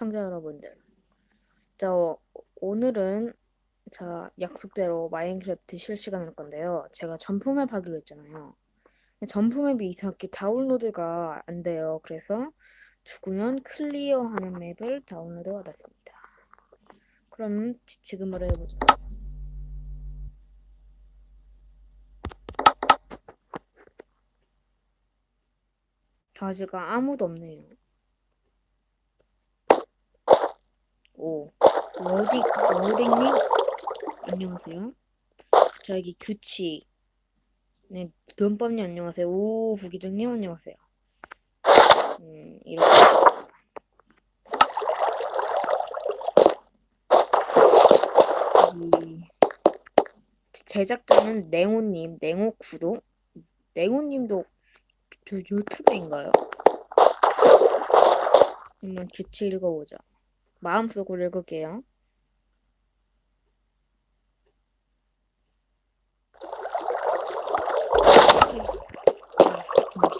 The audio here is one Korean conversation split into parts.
시청자 여러분들. 자, 어, 오늘은 자, 약속대로 마인크래프트 실시간 할 건데요. 제가 전품앱 하기로 했잖아요. 전품앱이 이상하게 다운로드가 안 돼요. 그래서 죽으면 클리어 하는 맵을 다운로드 받았습니다. 그럼 지- 지금으로 해보죠. 아직가 아무도 없네요. 오, 로딩, 로딩님? 안녕하세요. 저 여기 규칙. 네, 돈밥님 안녕하세요. 오, 부기장님 안녕하세요. 음, 이렇게. 이 제작자는 냉호님, 냉호 구독? 냉호님도 저 유튜브인가요? 한번 규칙 읽어보자. 마음속으로 읽을게요.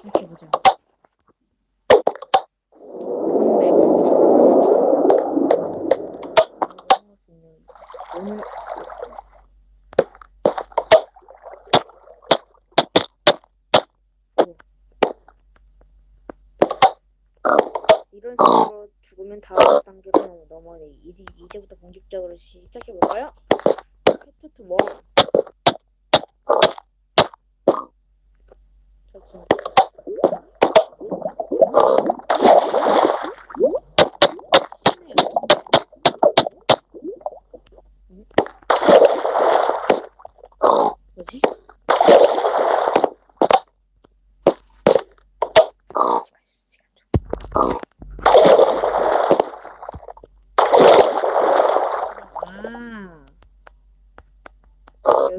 시작해보자. 이런 식으로 죽으면 다음 단계로 넘어내. 이제부터 공식적으로 시작해볼까요? 스타트 1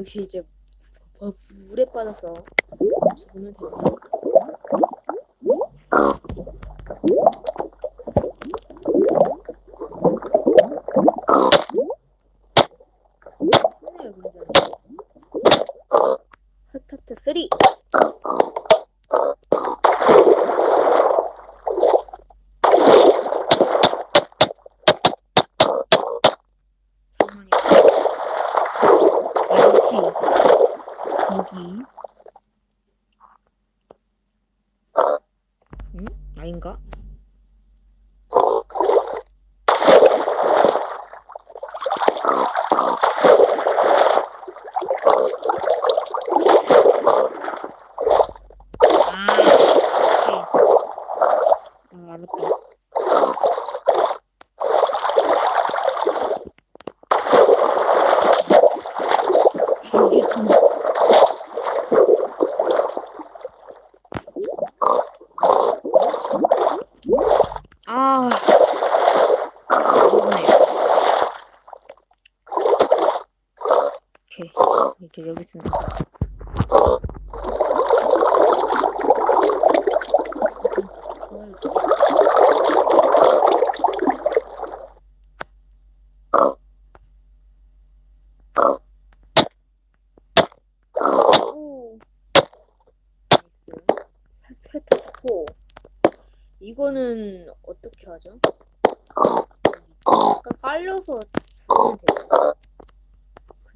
여기 이제 뭐 물에 빠져서 되나요? 쉽네요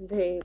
they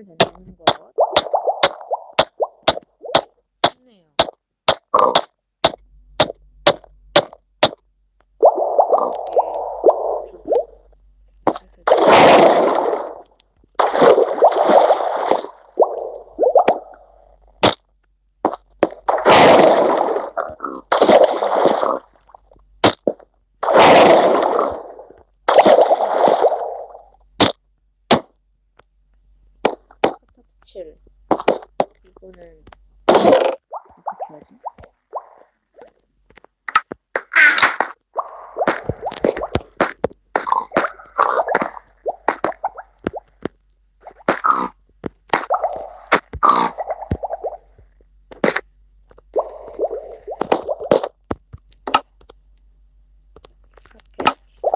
이렇게 잡으면 된다는 것. 쉽네요. 스타트 7 이거는 어떻게 하지? 이렇게 이렇게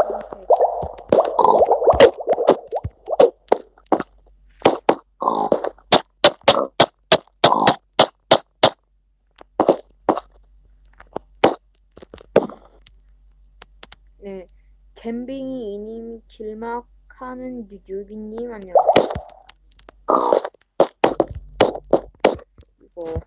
네, 캠빙이 이님 길막 하는 유규빈님 안녕하세요. 이거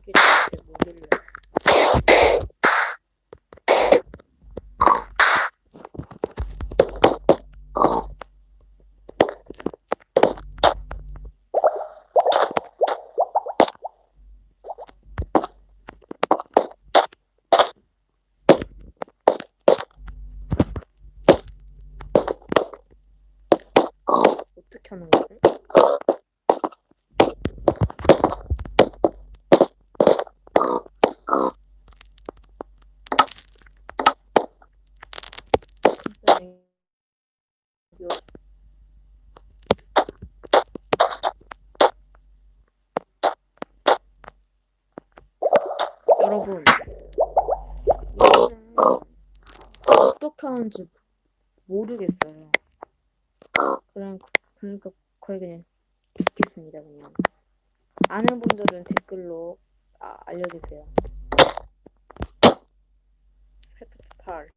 이게 대체 뭐길래? 어떻게 하는 거지? 여러분 어떻게 하는지 모르겠어요. 그냥. 그러니까 거의 그냥 듣겠습니다 그냥. 아는 분들은 댓글로 아, 알려주세요. 페프트 8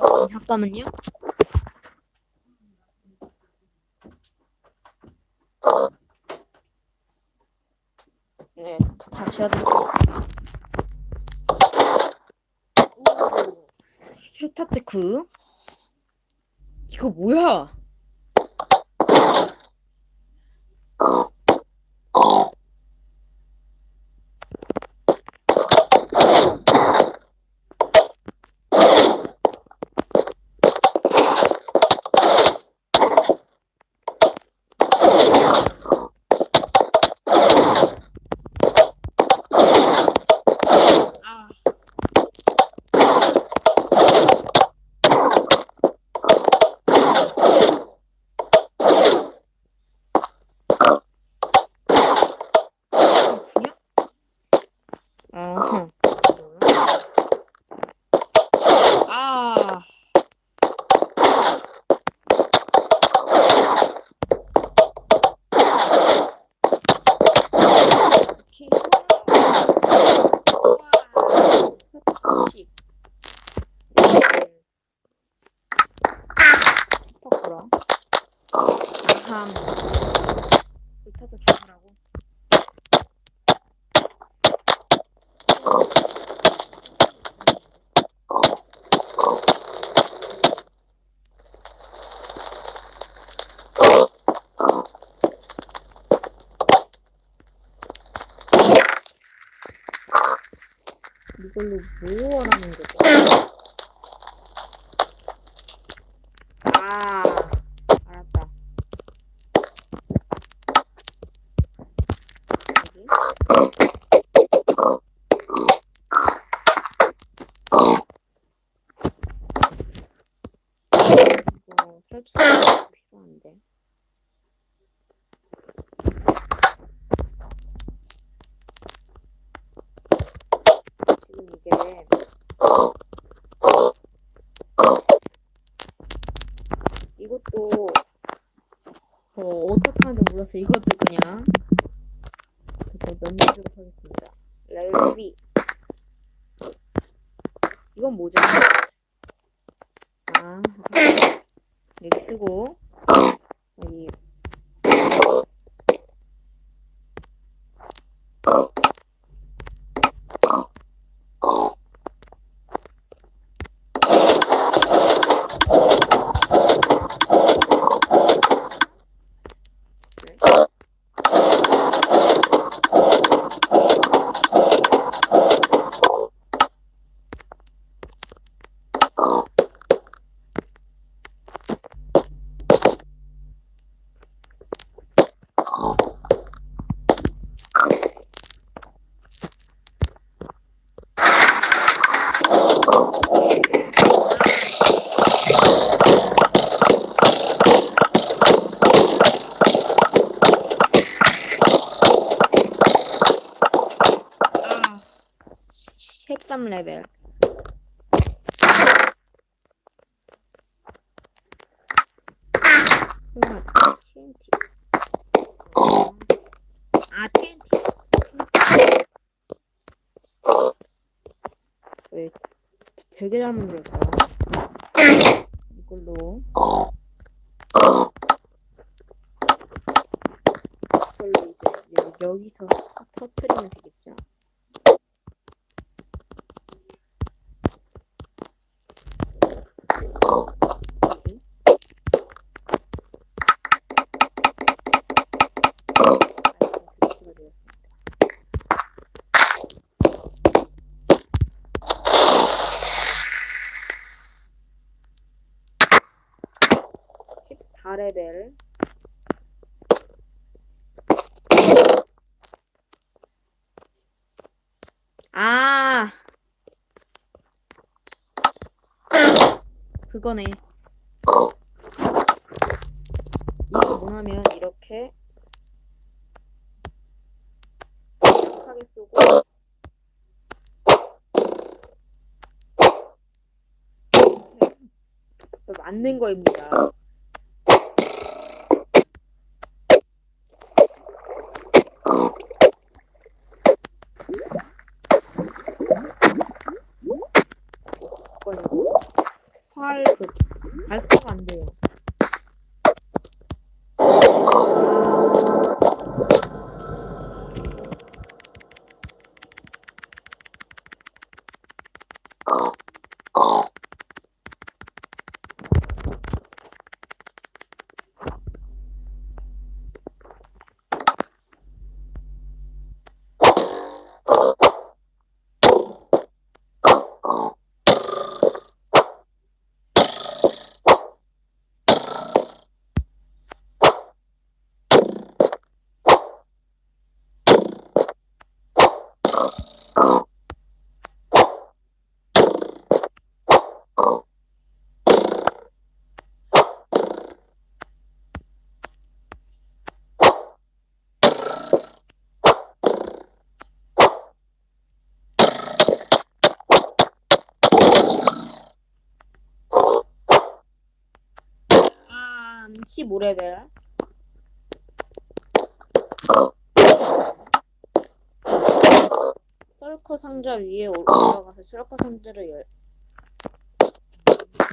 아, 잠깐만요. 네, 다- 다시 하도록 하겠습니다. 오, 세타테크. 이거 뭐야? 아. 그렇군요. 어허. 아. 이렇게 와. 씩. 스토커라. 참. 불타서 죽으라고. 이걸로 뭐 하라는 거죠? 몰라서 이것도 그냥 이거 넘겨주도록 하겠습니다. 레벨 12 이건 뭐죠? 아 여기 쓰고 여기 아 13레벨 TNT 아 TNT 왜 되게 잘 만들었다. 이걸로. 이걸로 이제 여- 여기서 터- 터트리면 되겠죠 4레벨 아. 그거네. 이거 뭐냐면 이렇게 하게 쓰고. 맞는 거입니다. 15레벨. 썰커 상자 위에 올- 올라가서 썰커 상자를 열. 짠!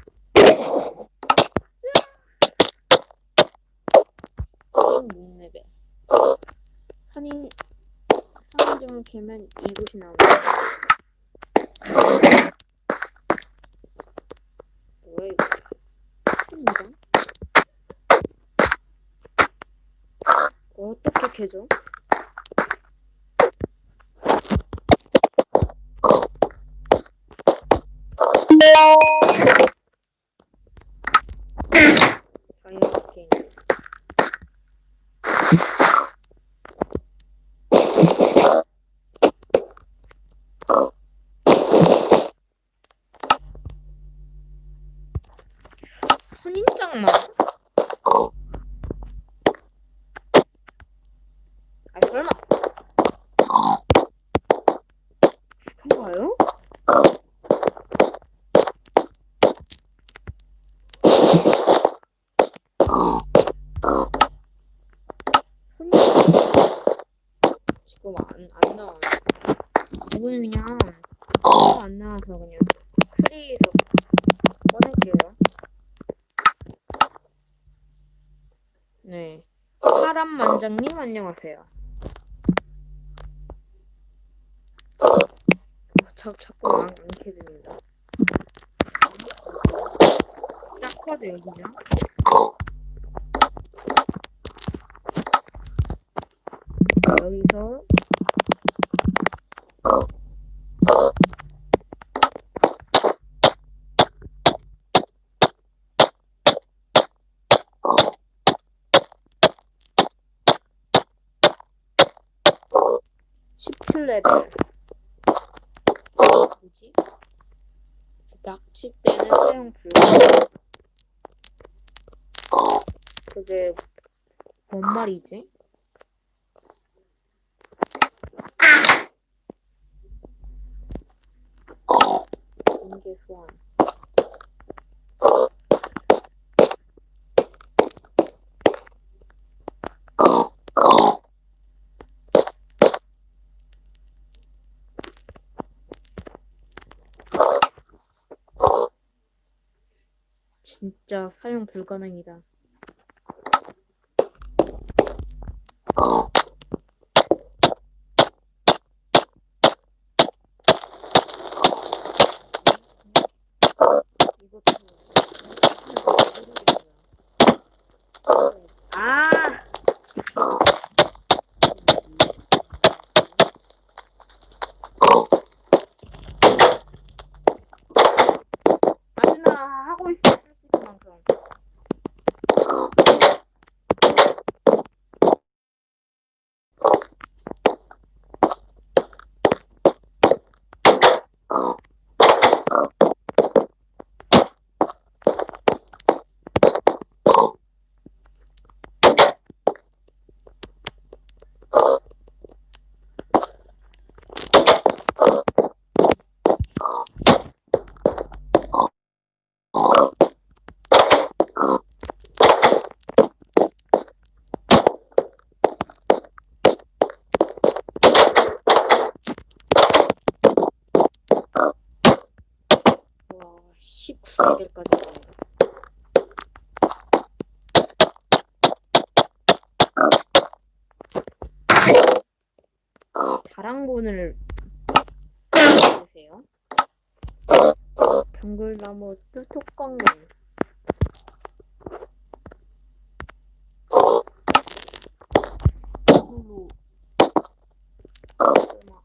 16레벨. 선인, 선인점을 개면 이곳이 나옵니다. 뭐야 이거? 선인점? 어떻게 캐죠? 자꾸 안, 안 나와요. 이거는 그냥 자꾸 안 나와서 그냥 프리에서 꺼낼게요. 네. 파란 만장님 안녕하세요. 자, 자꾸 안, 안 켜집니다. 딱 봐도 여기냐? 여기서 십칠 레벨 뭐지? 낚싯대는 사용 불가. 그게 뭔 말이지? 인계 소환. 진짜 사용 불가능이다. 아! 아준아 하고 있어 실시간 방송. 와 19레벨까지 나와요. 다랑본을 보세요. 정글나무 뚜뚜껑님. 홀로. 꼬마.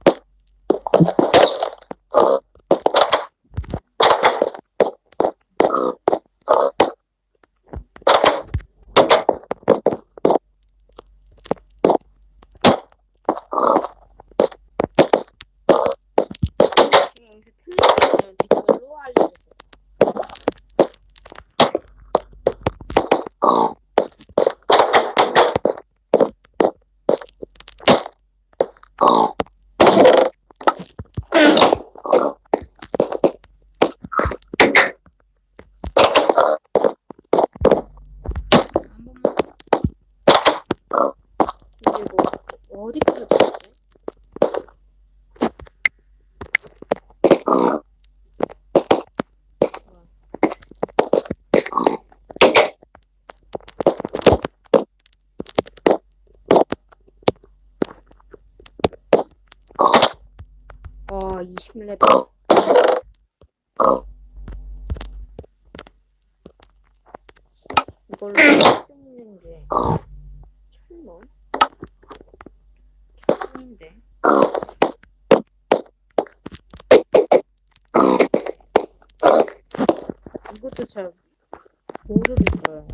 여기서 틀리면 댓글로 알려주세요. 한 번만. 그리고 어디까지 했지? 와, 20레벨. 이걸로 할 수 있는 게 철로? 철인데. 이 것도 잘 모르겠어요.